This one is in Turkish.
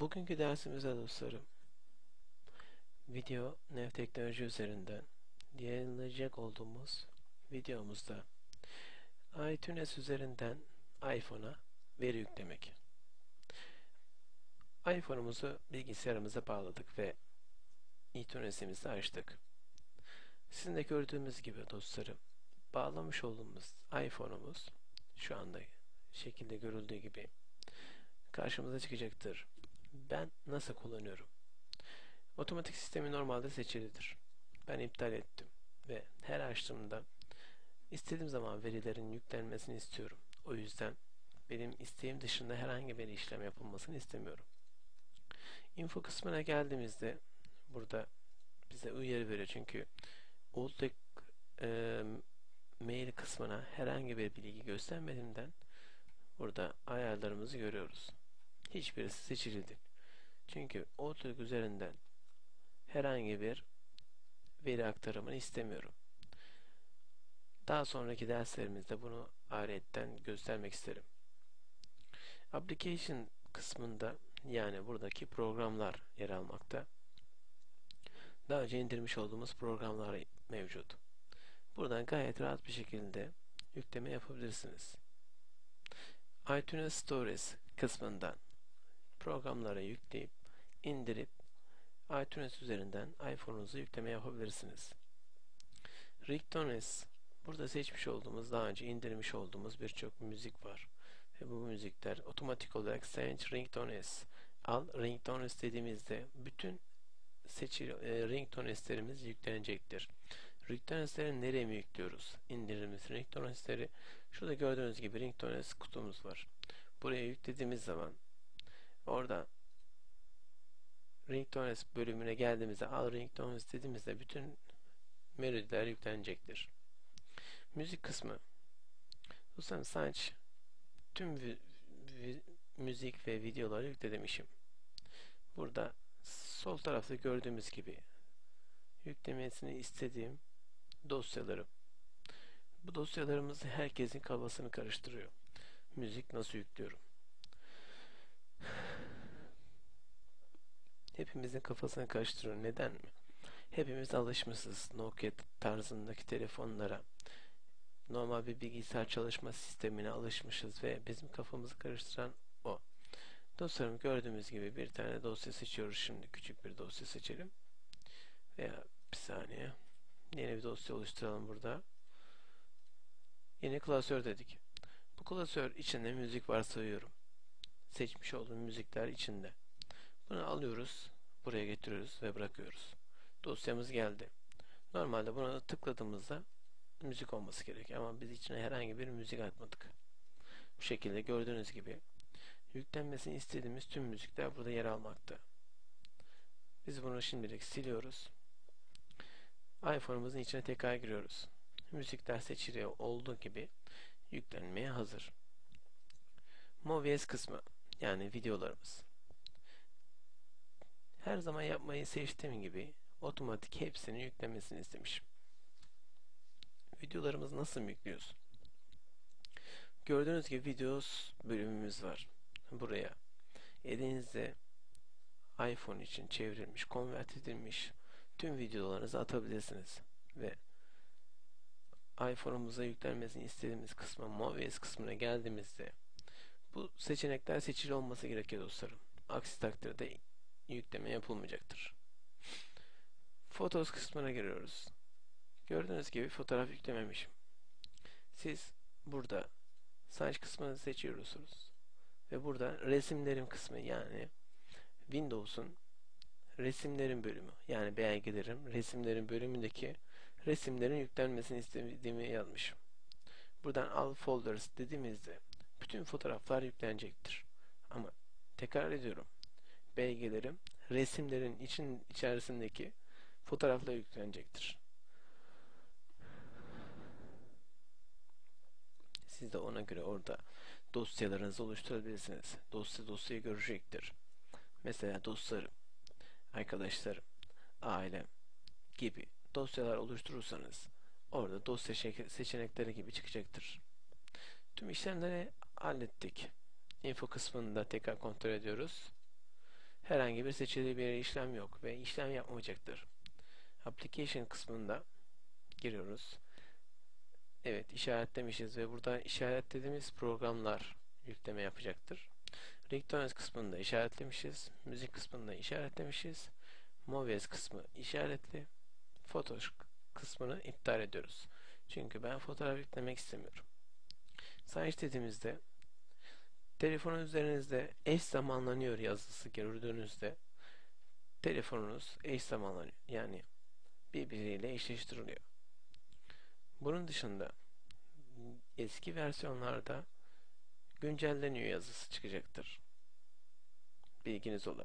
Bugünkü dersimizde dostlarım video nev teknoloji üzerinden yayınlayacak olduğumuz videomuzda iTunes üzerinden iPhone'a veri yüklemek. iPhone'umuzu bilgisayarımıza bağladık ve iTunes'imizi açtık. Sizin de gördüğümüz gibi dostlarım bağlamış olduğumuz iPhone'umuz şu anda şekilde görüldüğü gibi karşımıza çıkacaktır. Ben nasıl kullanıyorum? Otomatik sistemi normalde seçilidir. Ben iptal ettim ve her açtığımda istediğim zaman verilerin yüklenmesini istiyorum. O yüzden benim isteğim dışında herhangi bir işlem yapılmasını istemiyorum. Info kısmına geldiğimizde burada bize uyarı veriyor çünkü Outlook e, mail kısmına herhangi bir bilgi göstermediğimden burada ayarlarımızı görüyoruz. Hiçbirisi seçili değil. Çünkü Outlook üzerinden herhangi bir veri aktarımını istemiyorum. Daha sonraki derslerimizde bunu ayrıyetten göstermek isterim. Application kısmında yani buradaki programlar yer almakta. Daha önce indirmiş olduğumuz programlar mevcut. Buradan gayet rahat bir şekilde yükleme yapabilirsiniz. iTunes Stories kısmından programlara yükleyip indirip iTunes üzerinden iPhone'unuzu yükleme yapabilirsiniz. Ringtones burada seçmiş olduğumuz daha önce indirmiş olduğumuz birçok müzik var. Ve bu müzikler otomatik olarak Send Ringtones al Ringtones dediğimizde bütün seçili e, ringtoneslerimiz yüklenecektir. Ringtonesleri nereye mi yüklüyoruz? İndirdiğimiz ringtonesleri şurada gördüğünüz gibi ringtones kutumuz var. Buraya yüklediğimiz zaman orada ringtones bölümüne geldiğimizde al ringtones dediğimizde bütün melodiler yüklenecektir. Müzik kısmı Dostlarım saç tüm müzik ve videoları yüklemişim. Burada sol tarafta gördüğümüz gibi yüklemesini istediğim dosyalarım. Bu dosyalarımız herkesin kafasını karıştırıyor. Müzik nasıl yüklüyorum? Hepimizin kafasını karıştırıyor. Neden mi? Hepimiz alışmışız Nokia tarzındaki telefonlara. Normal bir bilgisayar çalışma sistemine alışmışız ve bizim kafamızı karıştıran o. Dostlarım gördüğümüz gibi bir tane dosya seçiyoruz. Şimdi küçük bir dosya seçelim. Veya bir saniye. Yeni bir dosya oluşturalım burada. Yeni klasör dedik. Bu klasör içinde müzik varsayıyorum. Seçmiş olduğum müzikler içinde. Bunu alıyoruz. Buraya getiriyoruz ve bırakıyoruz. Dosyamız geldi. Normalde buna tıkladığımızda müzik olması gerekiyor ama biz içine herhangi bir müzik atmadık. Bu şekilde gördüğünüz gibi yüklenmesini istediğimiz tüm müzikler burada yer almakta. Biz bunu şimdilik siliyoruz. iPhone'umuzun içine tekrar giriyoruz. Müzikler seçili olduğu gibi yüklenmeye hazır. Movies kısmı yani videolarımız. Her zaman yapmayı seçtiğim gibi otomatik hepsini yüklemesini istemişim. Videolarımızı nasıl yüklüyoruz? Gördüğünüz gibi videos bölümümüz var. Buraya elinizde iPhone için çevrilmiş, konvert edilmiş tüm videolarınızı atabilirsiniz. Ve iPhone'umuza yüklenmesini istediğimiz kısma, Movies kısmına geldiğimizde bu seçenekler seçili olması gerekiyor dostlarım. Aksi takdirde yükleme yapılmayacaktır. Fotos kısmına giriyoruz. Gördüğünüz gibi fotoğraf yüklememişim. Siz burada saç kısmını seçiyorsunuz. Ve burada resimlerim kısmı yani Windows'un resimlerin bölümü yani belgelerim resimlerin bölümündeki resimlerin yüklenmesini istediğimi yazmışım. Buradan al folders dediğimizde bütün fotoğraflar yüklenecektir. Ama tekrar ediyorum. Belgelerim resimlerin için içerisindeki fotoğraflar yüklenecektir. Siz de ona göre orada dosyalarınızı oluşturabilirsiniz. Dosya dosyayı görecektir. Mesela dostlarım, arkadaşlarım, ailem gibi dosyalar oluşturursanız orada dosya seçenekleri gibi çıkacaktır. Tüm işlemleri hallettik. Info kısmını da tekrar kontrol ediyoruz. Herhangi bir seçili bir işlem yok ve işlem yapmayacaktır. Application kısmında giriyoruz. Evet işaretlemişiz ve burada işaretlediğimiz programlar yükleme yapacaktır. Ringtones kısmında işaretlemişiz. Müzik kısmında işaretlemişiz. Movies kısmı işaretli. Foto kısmını iptal ediyoruz. Çünkü ben fotoğraf yüklemek istemiyorum. Search dediğimizde telefonun üzerinizde eş zamanlanıyor yazısı gördüğünüzde telefonunuz eş zamanlanıyor. Yani birbiriyle eşleştiriliyor. Bunun dışında eski versiyonlarda güncelleniyor yazısı çıkacaktır. Bilginiz ola.